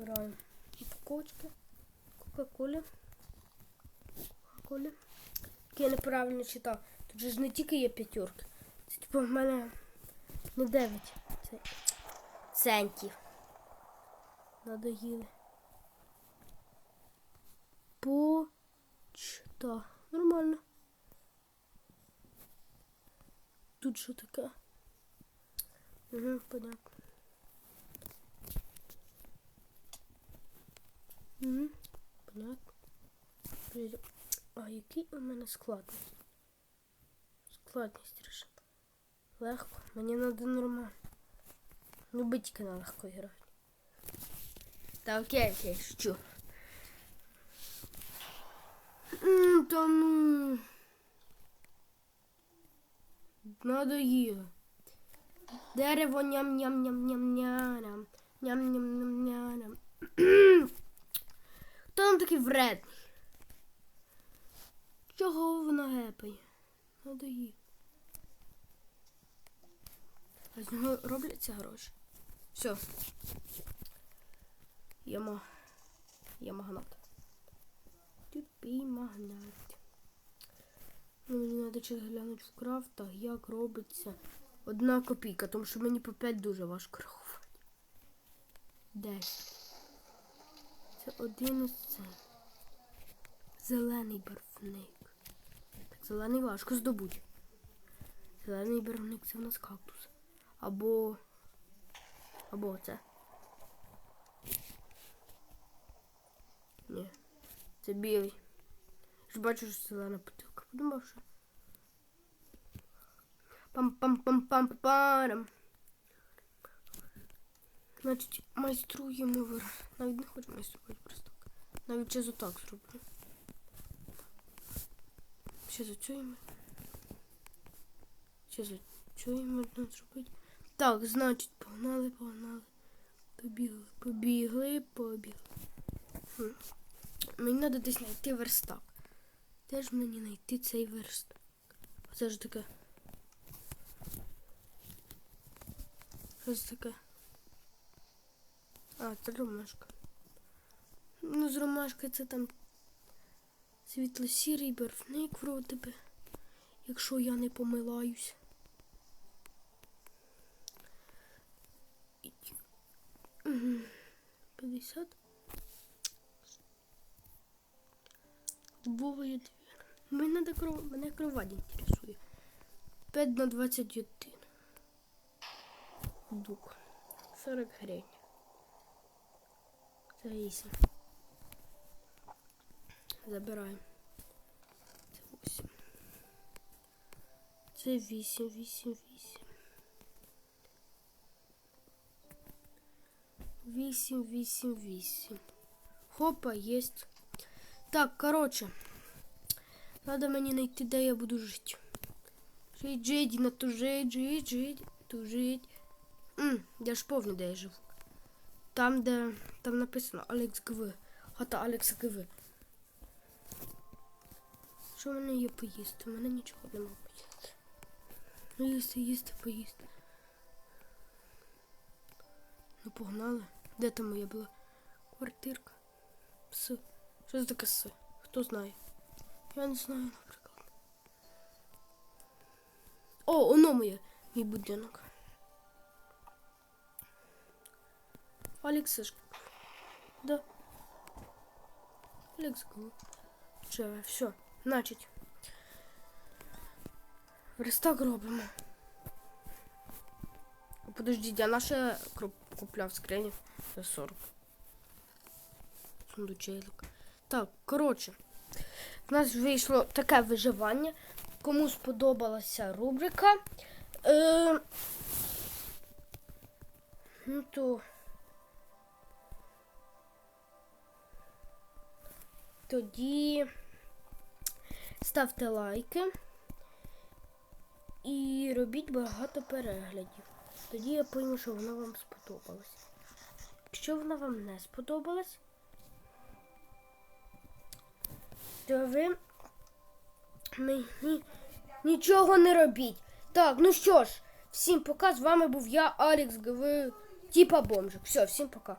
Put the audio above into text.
Збираємо упаковочки. Кока-колі. Таке я неправильно читав. Тут же ж не тільки є п'ятерки. Це типу в мене не 9. Це центів. Надоїли. Почта. Нормально. Тут що таке? Угу, понятно. Угу, понятно. А який у мене складність? Складність рішив. Легко. Мені треба нормально. Любить тільки на легко грати. Та окей, окей, що? Та ну. Надоїло. Дерево ням-ням-ням-ням-ням. Ням-ням-ням-ням. Хто там такий вредний? Чого воно гепає? Надоїло. А з нього робляться гроші. Все. Яма. Я магнат. Тупий магнат. Ну, мені треба ще глянути в крафтах, як робиться одна копійка, тому що мені по 5 дуже важко рахувати. 10. Один із це. Зелений барвник. Так, зелений важко здобути. Зелений барвник це в нас кактус. Або. Або це. Ні. Це білий. Ж бачу, що зелена бутилка. Подумав, що. Пам-пам-пам-пам-парам. Значить, майструємо вир. Навіть не хочу майструвати просто. Навіть через отак зроблю. Ще зацюємо. Ще зацюємо можна зробити. Так, значить, погнали, погнали. Побігли, побігли, побігли. Хм. Мені треба десь знайти верстак. Де ж мені знайти цей верстак? Оце ж таке. Що це таке? А, це ромашка. Ну, з ромашки це там світло-сірий барвник вроде би. Якщо я не помилаюсь. 50. Дубовий двір. Мене, до кров... Мене кровать інтересує. 5 на 21. Дук. 40 гривень. Це 8. Забираємо. Це 8. Це 8, 8, 8. 8, 8, 8. Хопа, есть. Так, короче. Надо мені знайти, де я буду жити. Жить, жить, на ту жить, жить, жить, ту жить. М, я ж повний, де я живу. Там, де там написано Алекс ГВ. Хата Алекса ГВ. Що в мене є поїсти? У мене нічого немає поїсти. Ну, їсти, їсти, поїсти. Ну, погнали. Де там моя була квартирка? С. Що це таке с? Хто знає? Я не знаю, наприклад. О, оно моє, мій будинок. Алексишка. Да. Алекс. Живе, все. Значить. Верстак робимо. Подождіть, а круп- купляв в скрині за 40. Сундучелик. Так, коротше. В нас вийшло таке виживання. Кому сподобалася рубрика. Е, ну то. Тоді ставте лайки і робіть багато переглядів. Тоді я пойму, що вона вам сподобалась. Якщо вона вам не сподобалась, то ви мені нічого не робіть. Так, ну що ж, всім пока. З вами був я, Алекс ГВ, типа бомжик. Все, всім пока.